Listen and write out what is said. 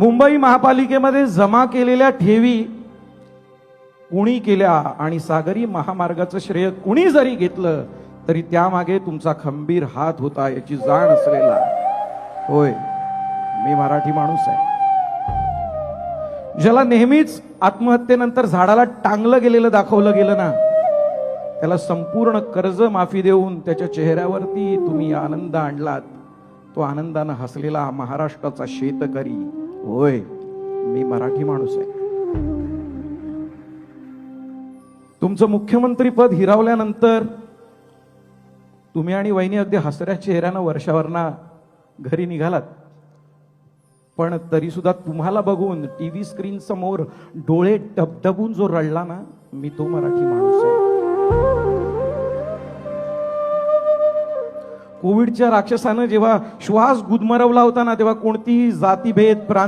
मुंबई महापालिकेमध्ये जमा केलेल्या ठेवी कुणी केल्या आणि सागरी महामार्गाचं श्रेय कुणी जरी घेतलं तरी त्यामागे तुमचा खंबीर हात होता याची जाण असलेला. होय मी मराठी माणूस आहे. ज्याला नेहमीच आत्महत्येनंतर झाडाला टांगलं गेलेलं दाखवलं गेलं ना त्याला संपूर्ण कर्ज माफी देऊन त्याच्या चेहऱ्यावरती तुम्ही आनंद आणलात. तो आनंदानं हसलेला महाराष्ट्राचा शेतकरी. होय मी मराठी माणूस आहे. तुमचं मुख्यमंत्री पद हिरावल्यानंतर तुम्ही आणि वहिनी अगदी हसऱ्या चेहऱ्यानं वर्षावरना घरी निघालात. पण तरी सुद्धा तुम्हाला बघून टीव्ही स्क्रीन समोर डोळे डबडबून जो रडला ना मी तो मराठी माणूस आहे. कोविडच्या राक्षसानं जेव्हा श्वास गुदमरवला होता ना तेव्हा कोणतीही जातीभेद प्रांत